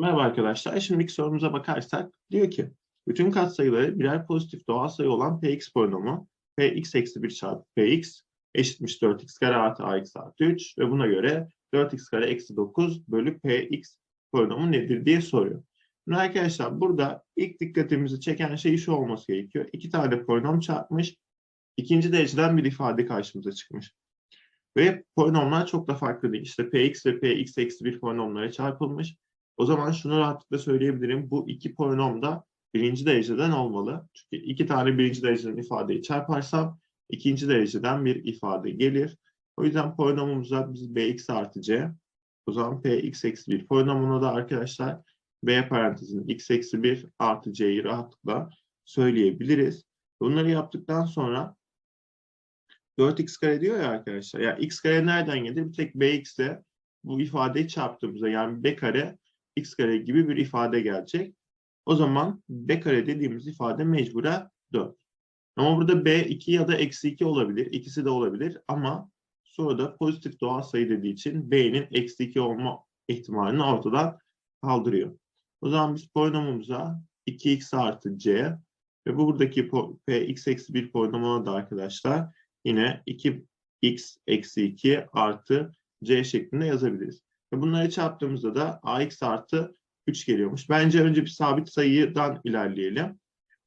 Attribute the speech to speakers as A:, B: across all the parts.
A: Merhaba arkadaşlar. Şimdiki sorumuza bakarsak diyor ki bütün katsayıları birer pozitif doğal sayı olan px polinomu px eksi 1 çarpı px eşitmiş 4x kare artı ax artı 3 ve buna göre 4x kare eksi 9 bölü px polinomu nedir diye soruyor. Şimdi arkadaşlar burada ilk dikkatimizi çeken şey şu olması gerekiyor. İki tane polinom çarpmış. ikinci dereceden bir ifade karşımıza çıkmış. Ve polinomlar çok da farklı değil. İşte px ve px eksi 1 polinomlara çarpılmış. O zaman şunu rahatlıkla söyleyebilirim. Bu iki polinom da birinci dereceden olmalı. Çünkü iki tane birinci dereceden ifadeyi çarparsam ikinci dereceden bir ifade gelir. O yüzden polinomumuza biz bx artı c, o zaman px eksi 1 polinomuna da arkadaşlar b parantezinin x eksi 1 artı c'yi rahatlıkla söyleyebiliriz. Bunları yaptıktan sonra 4x kare diyor ya arkadaşlar. Ya x kare nereden gelir? Bir tek bx'e bu ifadeyi çarptığımızda yani b kare x kare gibi bir ifade gelecek. O zaman b kare dediğimiz ifade mecburen 4. Ama burada b 2 ya da eksi 2 olabilir. İkisi de olabilir ama soruda pozitif doğal sayı dediği için b'nin eksi 2 olma ihtimalini ortadan kaldırıyor. O zaman biz polinomumuza 2x artı c ve buradaki px eksi 1 polinomuna da arkadaşlar yine 2x eksi 2 artı c şeklinde yazabiliriz. Bunları çarptığımızda da ax artı 3 geliyormuş. Bence önce bir sabit sayıdan ilerleyelim.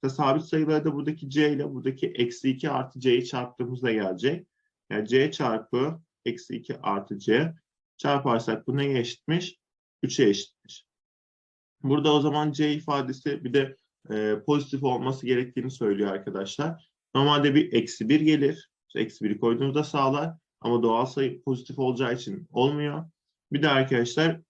A: Sabit sayılarda buradaki c ile buradaki eksi 2 artı c'yi çarptığımızda gelecek. Yani c çarpı eksi 2 artı c çarparsak bu neye eşitmiş? 3'e eşitmiş. Burada o zaman c ifadesi bir de e, pozitif olması gerektiğini söylüyor arkadaşlar. Normalde bir eksi 1 gelir. Eksi 1'i koyduğumuzda sağlar. Ama doğal sayı pozitif olacağı için olmuyor. Bir de arkadaşlar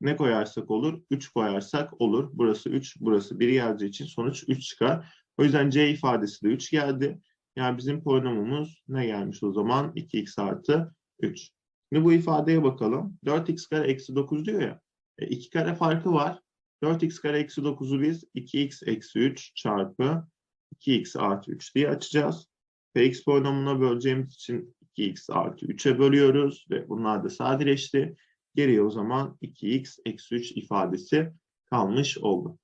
A: ne koyarsak olur? 3 koyarsak olur. Burası 3, burası 1 geldiği için sonuç 3 çıkar. O yüzden c ifadesi de 3 geldi. Yani bizim polinomumuz ne gelmiş o zaman? 2x artı 3. Şimdi bu ifadeye bakalım. 4x kare eksi 9 diyor ya. E, 2 kare farkı var. 4x kare eksi 9'u biz 2x eksi 3 çarpı 2x artı 3 diye açacağız. px polinomuna böleceğimiz için 2x artı 3'e bölüyoruz ve bunlar da sadeleşti. Geriye o zaman 2x eksi 3 ifadesi kalmış oldu.